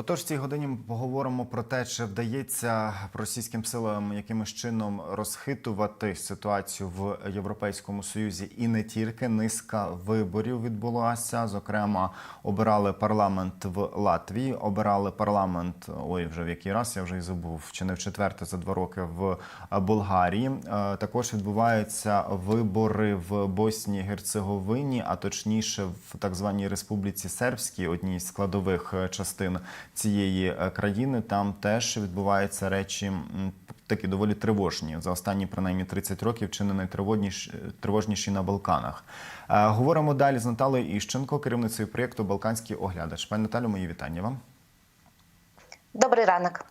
Отож, в цій годині поговоримо про те, чи вдається російським силам якимось чином розхитувати ситуацію в Європейському Союзі і не тільки низка виборів відбулася. Зокрема, обирали парламент в Латвії, обирали парламент. Ой, вже в який раз я вже й забув, чи не в четверте за два роки в Болгарії. Е, Також відбуваються вибори в Боснії Герцеговині, а точніше в так званій Республіці Сербській, одній з складових е, частин цієї е, країни. Там теж відбуваються речі такі доволі тривожні за останні принаймні 30 років, чи не найтривожніші тривожніші на Балканах. Е, Говоримо далі з Наталею Іщенко, керівницею проєкту Балканський оглядач. Пані Наталю, мої вітання вам. Добрий ранок.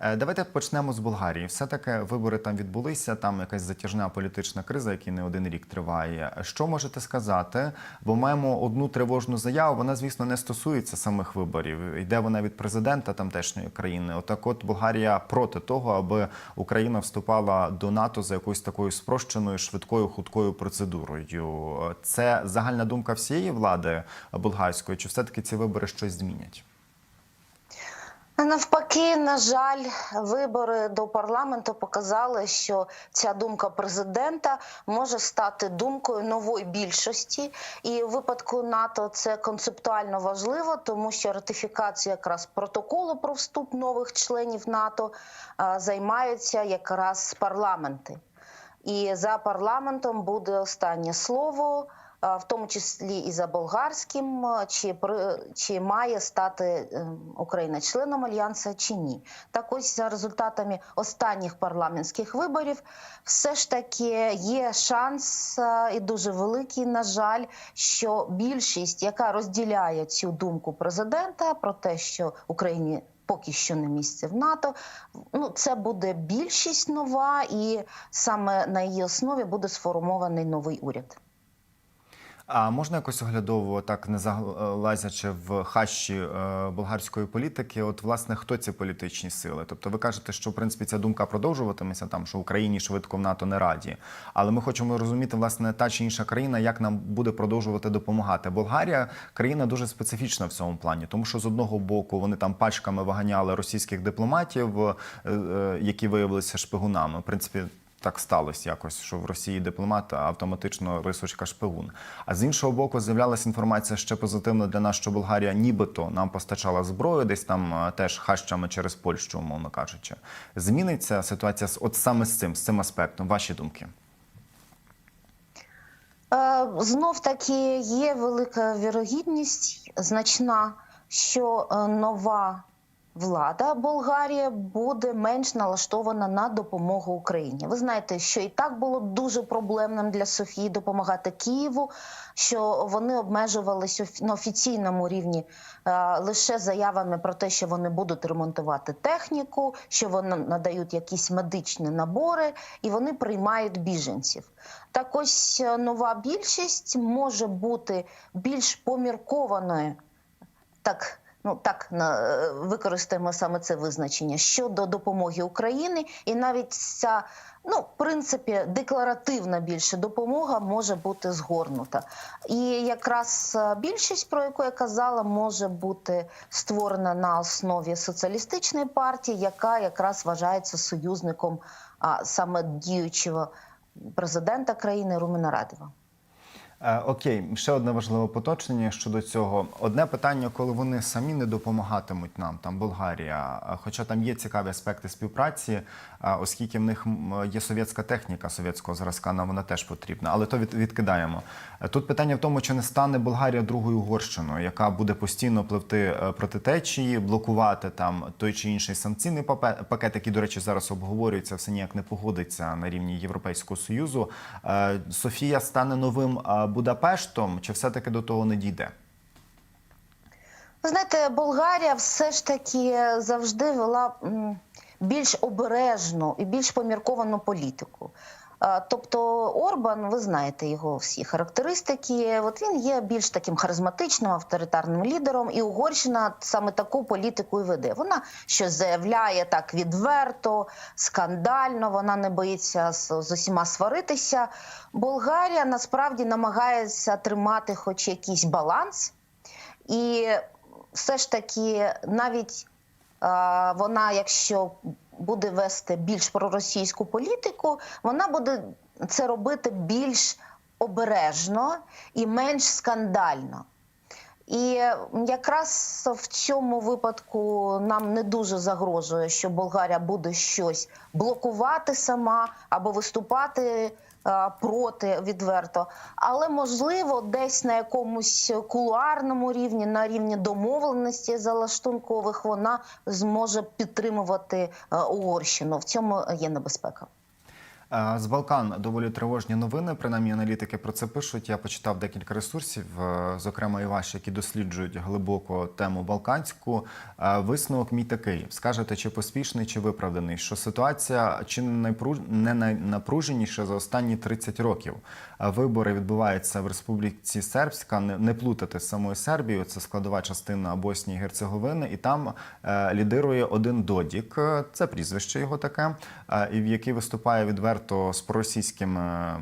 Е, Давайте почнемо з Болгарії. Все таки вибори там відбулися. Там якась затяжна політична криза, яка не один рік триває. Що можете сказати? Бо маємо одну тривожну заяву. Вона, звісно, не стосується самих виборів. Йде вона від президента тамтешньої країни. Отак, от Болгарія проти того, аби Україна вступала до НАТО за якоюсь такою спрощеною, швидкою, хуткою процедурою. Це загальна думка всієї влади болгарської, чи все таки ці вибори щось змінять? Навпаки, на жаль, вибори до парламенту показали, що ця думка президента може стати думкою нової більшості, і в випадку НАТО це концептуально важливо, тому що ратифікація якраз протоколу про вступ нових членів НАТО займаються якраз парламенти. І за парламентом буде останнє слово, в тому числі і за болгарським, чи при- чи має стати ем, Україна членом альянсу чи ні. Так ось за результатами останніх парламентських виборів, все ж таки є шанс і дуже великий, на жаль, що більшість, яка розділяє цю думку президента про те, що Україні поки що не місце в НАТО. Ну, це буде більшість нова, і саме на її основі буде сформований новий уряд. А можна якось оглядово, так не залазячи в хащі е, болгарської політики, от власне хто ці політичні сили? Тобто, ви кажете, що в принципі ця думка продовжуватиметься там, що Україні швидко в НАТО не раді. Але ми хочемо розуміти, власне, та чи інша країна, як нам буде продовжувати допомагати. Болгарія країна дуже специфічна в цьому плані, тому що з одного боку вони там пачками виганяли російських дипломатів, е, е, які виявилися шпигунами. В принципі. Так сталося якось, що в Росії дипломат автоматично рисочка шпигун. А з іншого боку, з'являлася інформація ще позитивна для нас, що Болгарія нібито нам постачала зброю, десь там е, теж хащами через Польщу, умовно кажучи. Зміниться ситуація от саме з цим, з цим аспектом. Ваші думки? Е, Знов таки є велика вірогідність, значна, що е, нова влада Болгарії буде менш налаштована на допомогу Україні. Ви знаєте, що і так було дуже проблемним для Софії допомагати Києву, що вони обмежувалися на офіційному рівні е, лише заявами про те, що вони будуть ремонтувати техніку, що вони надають якісь медичні набори, і вони приймають біженців. Так ось е, нова більшість може бути більш поміркованою, так. Ну так на е, використаємо саме це визначення щодо допомоги Україні, і навіть ця ну в принципі декларативна більше допомога може бути згорнута. І якраз е, більшість, про яку я казала, може бути створена на основі соціалістичної партії, яка якраз вважається союзником а, саме діючого президента країни Руміна Радева. Е, окей, ще одне важливе поточнення щодо цього. Одне питання, коли вони самі не допомагатимуть нам, там Болгарія, е, хоча там є цікаві аспекти співпраці, е, оскільки в них є совєтська техніка совєтського зразка, нам вона теж потрібна, але то від, відкидаємо. Тут питання в тому, чи не стане Болгарія другою Угорщиною, яка буде постійно пливти проти течії, блокувати там той чи інший санкційний пакет, який, до речі, зараз обговорюється, все ніяк не погодиться на рівні Європейського союзу. Софія стане новим Будапештом, чи все-таки до того не дійде? Ви знаєте, Болгарія все ж таки завжди вела більш обережну і більш помірковану політику. Тобто Орбан, ви знаєте його всі характеристики. От він є більш таким харизматичним авторитарним лідером, і Угорщина саме таку політику і веде. Вона щось заявляє так відверто, скандально. Вона не боїться з, з усіма сваритися. Болгарія насправді намагається тримати, хоч якийсь баланс. І все ж таки навіть е, вона, якщо буде вести більш проросійську політику, вона буде це робити більш обережно і менш скандально. І якраз в цьому випадку нам не дуже загрожує, що Болгарія буде щось блокувати сама або виступати проти відверто. Але можливо, десь на якомусь кулуарному рівні, на рівні домовленості залаштункових, вона зможе підтримувати е, Угорщину. В цьому є небезпека. Е, З Балкан доволі тривожні новини. Принаймні аналітики про це пишуть. Я почитав декілька ресурсів, е, зокрема і ваші, які досліджують глибоко тему балканську. Е, Висновок мій такий: скажете, чи поспішний, чи виправданий, що ситуація чи не найнапруженіша за останні 30 років. Вибори відбуваються в Республіці Сербська. Не, плутати з самою Сербією. Це складова частина Боснії і Герцеговини, і там лідирує один Додік. Це прізвище його таке, і в який виступає відверто з проросійськими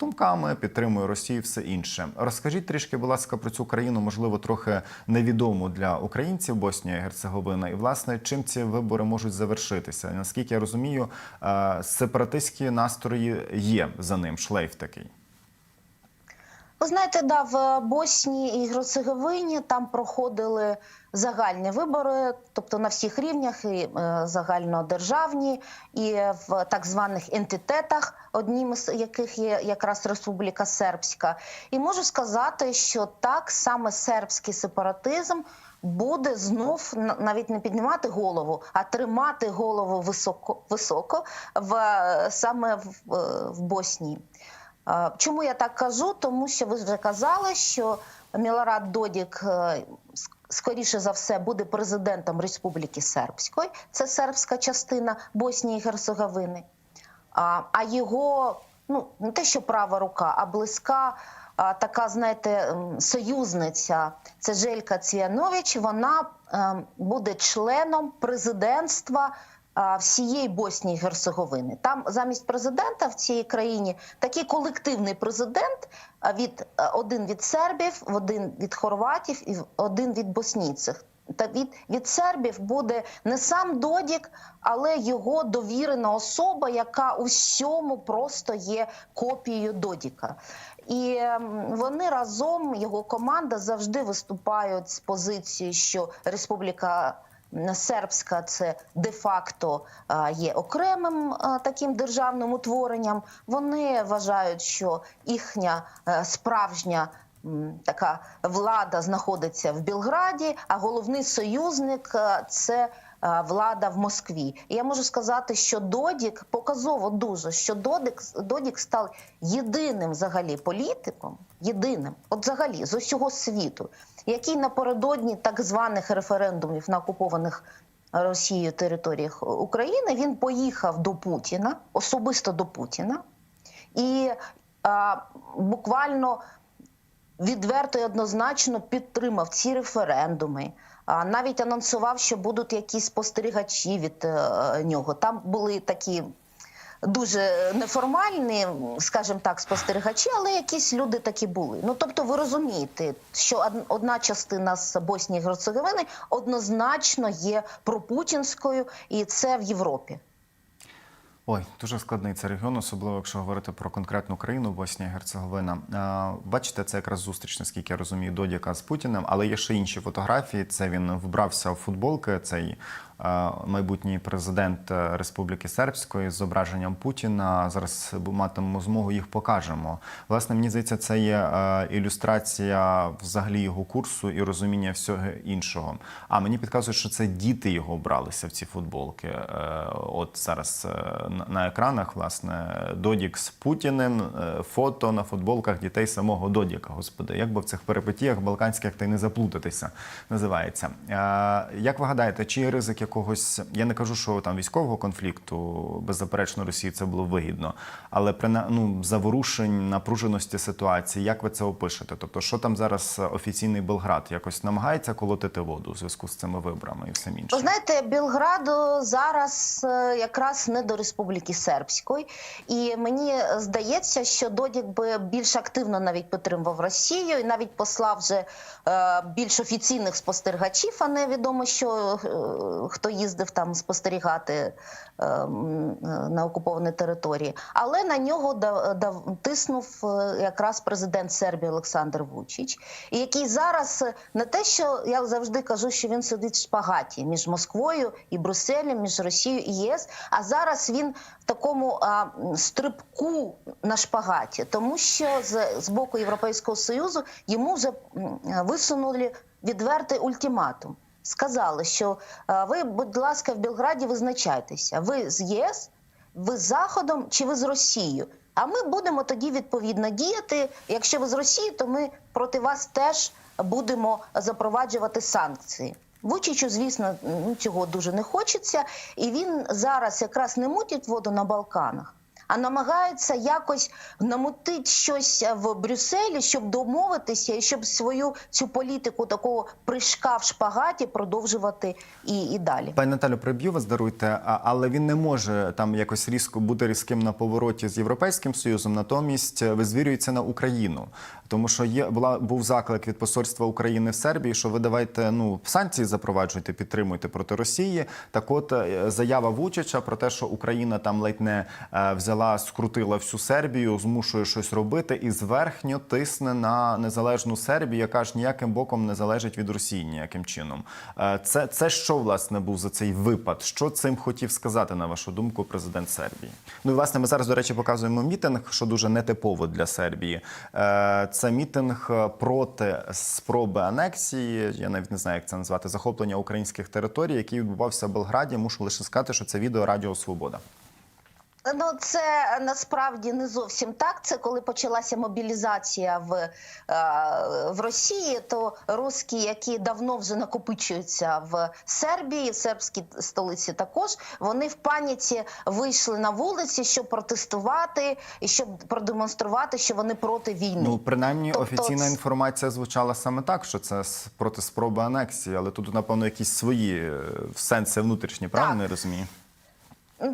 думками, підтримує Росію, все інше. Розкажіть трішки, будь ласка, про цю країну, можливо, трохи невідому для українців Боснія і Герцеговина. І власне чим ці вибори можуть завершитися? Наскільки я розумію, е, сепаратистські настрої є за ним шлейф такий. Ви знаєте, да, в Боснії і Герцеговині там проходили загальні вибори, тобто на всіх рівнях, і е, загальнодержавні, і в так званих ентитетах, одним з яких є якраз Республіка Сербська. І можу сказати, що так саме сербський сепаратизм. Буде знов на- навіть не піднімати голову, а тримати голову високо, високо в саме в, е, в Боснії. Чому я так кажу? Тому що ви вже казали, що Мілорад Додік е, скоріше за все буде президентом Республіки Сербської. Це сербська частина Боснії і Герцеговини. А, його ну не те, що права рука, а близька. Така, знаєте, союзниця це Желька Цвянович. Вона ем, буде членом президентства всієї Боснії і Герцеговини. Там замість президента в цій країні такий колективний президент від один від сербів, один від хорватів і один від боснійців. Та від, від сербів буде не сам Додік, але його довірена особа, яка у всьому просто є копією Додіка. І ем, вони разом, його команда завжди виступають з позиції, що Республіка Сербська це де-факто є окремим таким державним утворенням. Вони вважають, що їхня е, справжня така влада знаходиться в Білграді, а головний союзник е, це влада в Москві. І я можу сказати, що Додік показово дуже, що Додік, Додік став єдиним взагалі політиком, єдиним, от взагалі з усього світу, який напередодні так званих референдумів на окупованих Росією територіях України він поїхав до Путіна, особисто до Путіна, і а, буквально відверто і однозначно підтримав ці референдуми. Навіть анонсував, що будуть якісь спостерігачі від е, нього. Там були такі дуже неформальні, скажімо так, спостерігачі, але якісь люди такі були. Ну тобто, ви розумієте, що од- одна частина з Боснії і Герцеговини однозначно є пропутінською, і це в Європі. Ой, дуже складний цей регіон, особливо якщо говорити про конкретну країну Боснія і Герцеговина. Бачите, це якраз зустріч, наскільки я розумію, Додіка з Путіним, але є ще інші фотографії. Це він вбрався в футболки. Цей майбутній президент е, Республіки Сербської з зображенням Путіна. Зараз матимемо змогу їх покажемо. Власне, мені здається, це є е, ілюстрація взагалі його курсу і розуміння всього іншого. А мені підказують, що це діти його обралися в ці футболки. Е, От зараз на- на екранах, власне, Додік з Путіним, е, фото на футболках дітей самого Додіка. Господи, як би в цих перипетіях балканських та й не заплутатися, називається. Як ви гадаєте, чи є ризик якогось? Я не кажу, що там військового конфлікту, беззаперечно, Росії це було вигідно, але при ну, заворушень, напруженості ситуації, як ви це опишете? Тобто, що там зараз офіційний Белград якось намагається колотити воду у зв'язку з цими виборами і всім Ви іншим? знаєте, Білграду зараз е, якраз не до Республіки. Республіки Сербської. І мені здається, що Додік би більш активно навіть підтримував Росію і навіть послав вже е, більш офіційних спостерігачів, а не відомо, що е, хто їздив там спостерігати на окупованій території. Але на нього да- да- тиснув е, якраз президент Сербії Олександр Вучич, який зараз е, не те, що я завжди кажу, що він сидить в шпагаті між Москвою і Брюсселем, між Росією і ЄС. А зараз він в такому а, стрибку на шпагаті, тому що з, з боку Європейського союзу йому вже висунули відвертий ультиматум. Сказали, що е, ви, будь ласка, в Білграді визначайтеся. Ви з ЄС, ви з Заходом чи ви з Росією? А ми будемо тоді відповідно діяти. Якщо ви з Росії, то ми проти вас теж будемо запроваджувати санкції. Вучичу, звісно, ну, цього дуже не хочеться, і він зараз якраз не мутить воду на Балканах, а намагаються якось намутити щось в Брюсселі, щоб домовитися і щоб свою цю політику такого пришка в шпагаті продовжувати і, і далі. Пані Наталю, приб'ю вас, даруйте, але він не може там якось різко бути різким на повороті з Європейським Союзом, натомість е, визвірюється на Україну. Тому що є була був заклик від посольства України в Сербії, що ви давайте ну санкції запроваджуйте, підтримуйте проти Росії. Так, от е, заява Вучича про те, що Україна там ледь не е, взяла, скрутила всю Сербію, змушує щось робити і зверхньо тисне на незалежну Сербію, яка ж ніяким боком не залежить від Росії ніяким чином. Е, Це, це що власне був за цей випад? Що цим хотів сказати на вашу думку президент Сербії? Ну і власне ми зараз, до речі, показуємо мітинг, що дуже нетипово для Сербії. Е, Це мітинг е, проти спроби анексії. Я навіть не знаю, як це назвати захоплення українських територій, який відбувався в Белграді. Мушу лише сказати, що це відео Радіо Свобода. Ну, це насправді не зовсім так. Це коли почалася мобілізація в, е, в Росії, то русські, які давно вже накопичуються в Сербії, в сербській столиці також, вони в паніці вийшли на вулиці, щоб протестувати і щоб продемонструвати, що вони проти війни. Ну, принаймні, Тобто офіційна інформація звучала саме так, що це проти спроби анексії, але тут, напевно, якісь свої е, сенси внутрішні, правильно я розумію?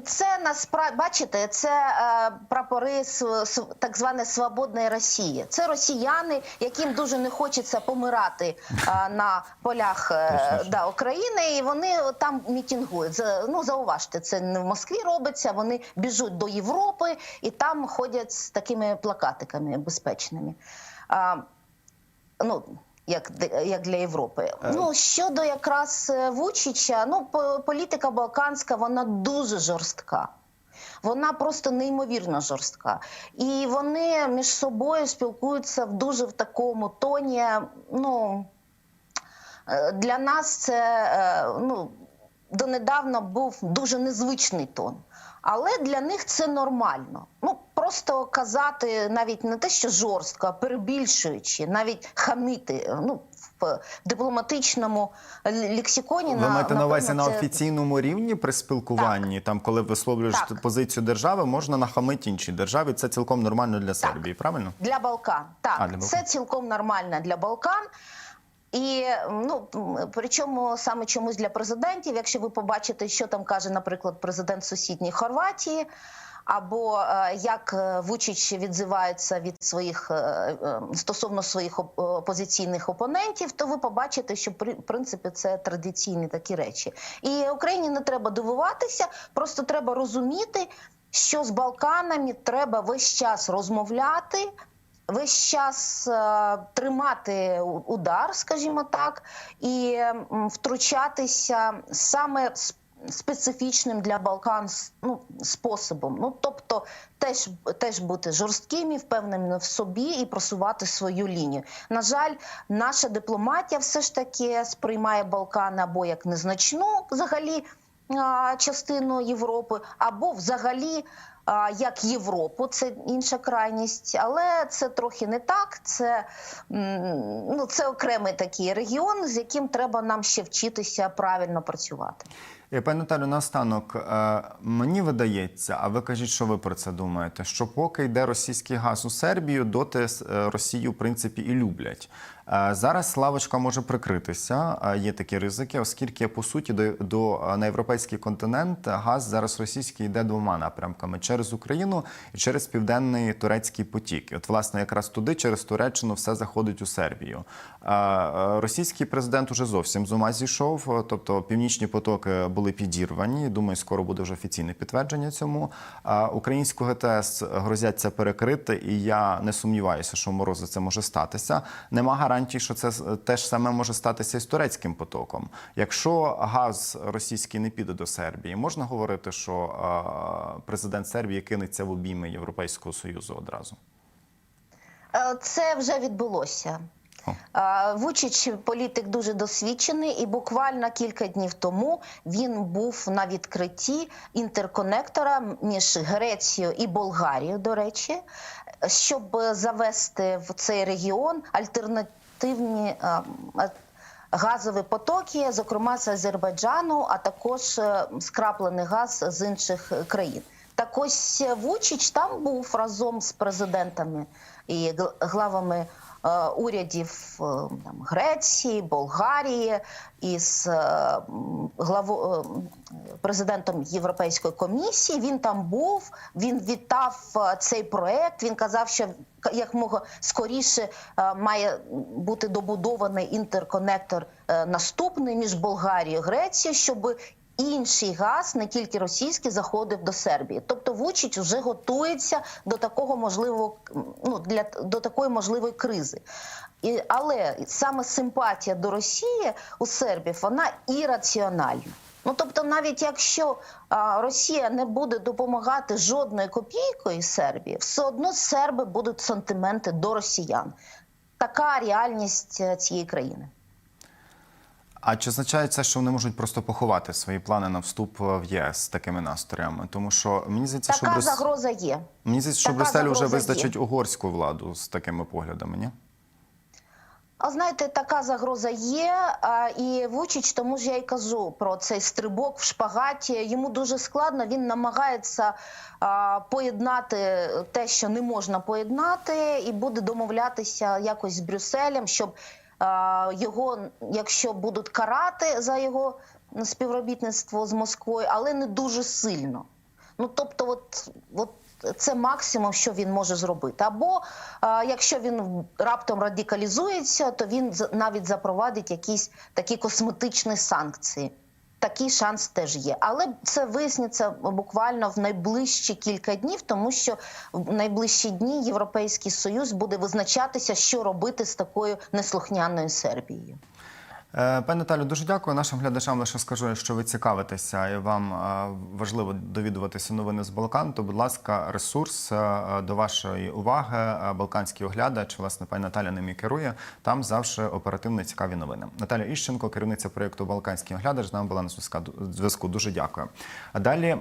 Це насправді бачите, це е, прапори с- с- так званої свободної Росії. Це росіяни, яким дуже не хочеться помирати е, на полях е, да, України, і вони там мітингують. За- Ну зауважте, це не в Москві робиться. Вони біжуть до Європи і там ходять з такими плакатиками безпечними. А, ну, як, як для Європи. Ну щодо якраз е, Вучича, ну по- політика балканська вона дуже жорстка. Вона просто неймовірно жорстка. І вони між собою спілкуються в дуже в такому тоні. Ну е, для нас це е, ну, донедавна був дуже незвичний тон. Але для них це нормально. Просто казати навіть не те, що жорстко, а перебільшуючи, навіть хамити. Ну в дипломатичному лексиконі Ви маєте на увазі на офіційному рівні при спілкуванні, там коли висловлюєш Так. позицію держави, можна нахамити іншій державі. Це цілком нормально для Сербії, правильно? Для Балкан. Так, А, для Балкан. це цілком нормально для Балкан. І ну причому саме чомусь для президентів, якщо ви побачите, що там каже, наприклад, президент сусідньої Хорватії, або е, як е, Вучич відзивається від своїх е, е, стосовно своїх опозиційних опонентів, то ви побачите, що в принципі це традиційні такі речі. І Україні не треба дивуватися, просто треба розуміти, що з Балканами треба весь час розмовляти. Весь час е, тримати удар, скажімо так, і втручатися саме с- специфічним для Балкан ну, способом. Ну тобто, теж теж бути жорсткими, впевненими в собі і просувати свою лінію. На жаль, наша дипломатія все ж таки сприймає Балкани або як незначну взагалі частину Європи, або взагалі. Як Європу, це інша крайність, але це трохи не так. Це, ну, це окремий такий регіон, з яким треба нам ще вчитися правильно працювати. І, пані Наталю, наостанок, е, мені видається, а ви кажіть, що ви про це думаєте? Що поки йде російський газ у Сербію, доти е, Росію, в принципі, і люблять. Е, Зараз лавочка може прикритися, є такі ризики, оскільки по суті до, до на європейський континент газ зараз російський йде двома напрямками: через Україну і через південний турецький потік. От, власне, якраз туди, через Туреччину, все заходить у Сербію. Російський президент уже зовсім з ума зійшов, тобто північні потоки були підірвані. Думаю, скоро буде вже офіційне підтвердження цьому. Українську ГТС грозять це перекрити, і я не сумніваюся, що в морози це може статися. Нема гарантій, що це теж саме може статися і з турецьким потоком. Якщо газ російський не піде до Сербії, можна говорити, що президент Сербії кинеться в обійми Європейського союзу одразу. Е, Це вже відбулося. Вучич політик дуже досвідчений, і буквально кілька днів тому він був на відкритті інтерконектора між Грецією і Болгарією, до речі, щоб завести в цей регіон альтернативні газові потоки, зокрема з Азербайджану, а також е, скраплений газ з інших країн. Так ось Вучич там був разом з президентами і главами урядів е, там, Греції, Болгарії і з е, е, м, президентом Європейської комісії. Він там був, він вітав е, цей проект. Він казав, що як мого скоріше е, має бути добудований інтерконектор е, наступний між Болгарією і Грецією, щоб інший газ, не тільки російський, заходив до Сербії. Тобто Вучич вже готується до такого можливого ну для до такої можливої кризи. І, але саме симпатія до Росії у сербів вона ірраціональна. Ну тобто, навіть якщо а, Росія не буде допомагати жодною копійкою Сербії, все одно серби будуть сантименти до росіян. Така реальність е, цієї країни. А чи означає це, що вони можуть просто поховати свої плани на вступ в ЄС з такими настроями? Тому що мені здається, що Така Брюс... загроза є. мені здається, що Брюссель вже загроза є. угорську владу з такими поглядами. Ні? А знаєте, така загроза є. А, і Вучич, тому ж я й кажу про цей стрибок в шпагаті. Йому дуже складно. Він намагається а, поєднати те, що не можна поєднати, і буде домовлятися якось з Брюсселем, щоб його, якщо будуть карати за його співробітництво з Москвою, але не дуже сильно. Ну тобто, от, от це максимум, що він може зробити. Або якщо він раптом радикалізується, то він навіть запровадить якісь такі косметичні санкції. Такий шанс теж є, але це виясниться буквально в найближчі кілька днів, тому що в найближчі дні Європейський Союз буде визначатися, що робити з такою неслухняною Сербією. Е, Пане Наталю, дуже дякую. Нашим глядачам лише скажу, що ви цікавитеся і вам е, важливо довідуватися новини з Балкан, то, будь ласка, ресурс е, до вашої уваги, Балканський оглядач, власне, пані Наталя ними керує. Там завжди оперативно цікаві новини. Наталя Іщенко, керівниця проєкту Балканський оглядач, з нами була на зв'язку. Дуже дякую. А далі.